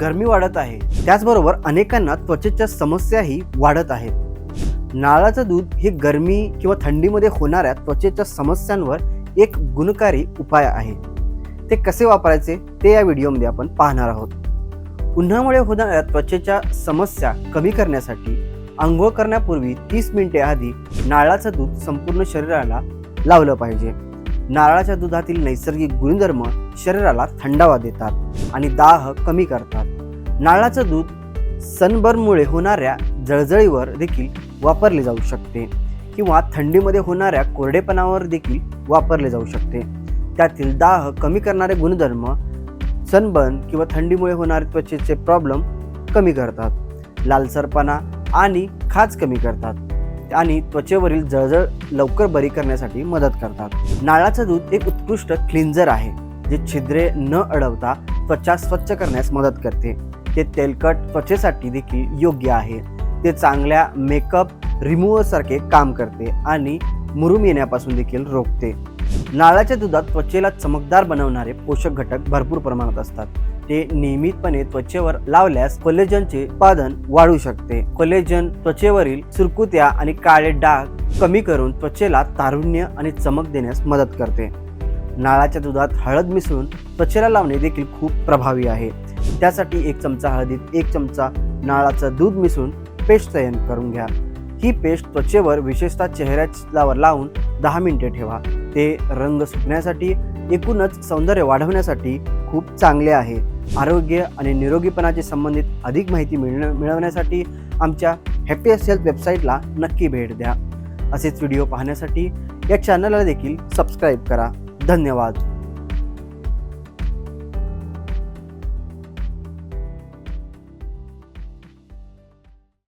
गरमी वाढत आहे. त्याचबरोबर अनेकांना त्वचेच्या समस्याही वाढत आहेत. नारळाचं दूध हे गरमी किंवा थंडीमध्ये होणाऱ्या त्वचेच्या समस्यांवर एक गुणकारी उपाय आहे. ते कसे वापरायचे ते या व्हिडिओमध्ये आपण पाहणार आहोत. उन्हामुळे होणाऱ्या त्वचेच्या समस्या कमी करण्यासाठी आंघोळ करण्यापूर्वी तीस मिनिटे आधी नारळाचं दूध संपूर्ण शरीराला लावलं पाहिजे. नारळाच्या दुधातील नैसर्गिक गुणधर्म शरीराला थंडावा देतात आणि दाह कमी करतात. नारळाचं दूध सनबर्नमुळे होणाऱ्या जळजळीवर देखील वापरले जाऊ शकते किंवा थंडीमध्ये होणाऱ्या कोरडेपणावर देखील वापरले जाऊ शकते. त्यातील दाह कमी करणारे गुणधर्म सनबर्न किंवा थंडीमुळे होणारे त्वचेचे प्रॉब्लेम कमी करतात. लालसरपणा आणि खाज कमी करतात आणि त्वचेवरील जळजळ लवकर बरी करण्यासाठी मदत करतात. नाळाचं दूध एक उत्कृष्ट क्लिन्झर आहे जे छिद्रे न अडवता त्वचा स्वच्छ करण्यास मदत करते. ते तेलकट त्वचेसाठी देखील योग्य आहे. ते चांगल्या मेकअप रिमूव्हरसारखे काम करते आणि मुरुम येण्यापासून देखील रोखते. नाळाच्या दुधात त्वचेला चमकदार बनवणारे पोषक घटक भरपूर प्रमाणात असतात. ते नियमितपणे त्वचेवर लावल्यास कोलेजनचे उत्पादन वाढू शकते. कोलेजन त्वचेवरील सुरकुत्या आणि काळे डाग कमी करून त्वचेला तारुण्य आणि चमक देण्यास मदत करते. नाळाच्या दुधात हळद मिसळून त्वचेला लावणे देखील खूप प्रभावी आहे. त्यासाठी एक चमचा हळदीत एक चमचा नाळाचं दूध मिसळून पेस्ट तयार करून घ्या. ही पेस्ट त्वचेवर विशेषतः चेहऱ्यावर लावून दहा मिनिटे ठेवा. ते रंग सुटण्यासाठी एकूणच सौंदर्य वाढवण्यासाठी खूप चांगले आहे. आरोग्य आणि निरोगीपणाचे संबंधित अधिक माहिती मिळण्या मिळवण्यासाठी आमच्या हॅपी हेल्थ वेबसाईटला नक्की भेट द्या. असेच व्हिडिओ पाहण्यासाठी या चॅनलला देखील सबस्क्राईब करा. धन्यवाद.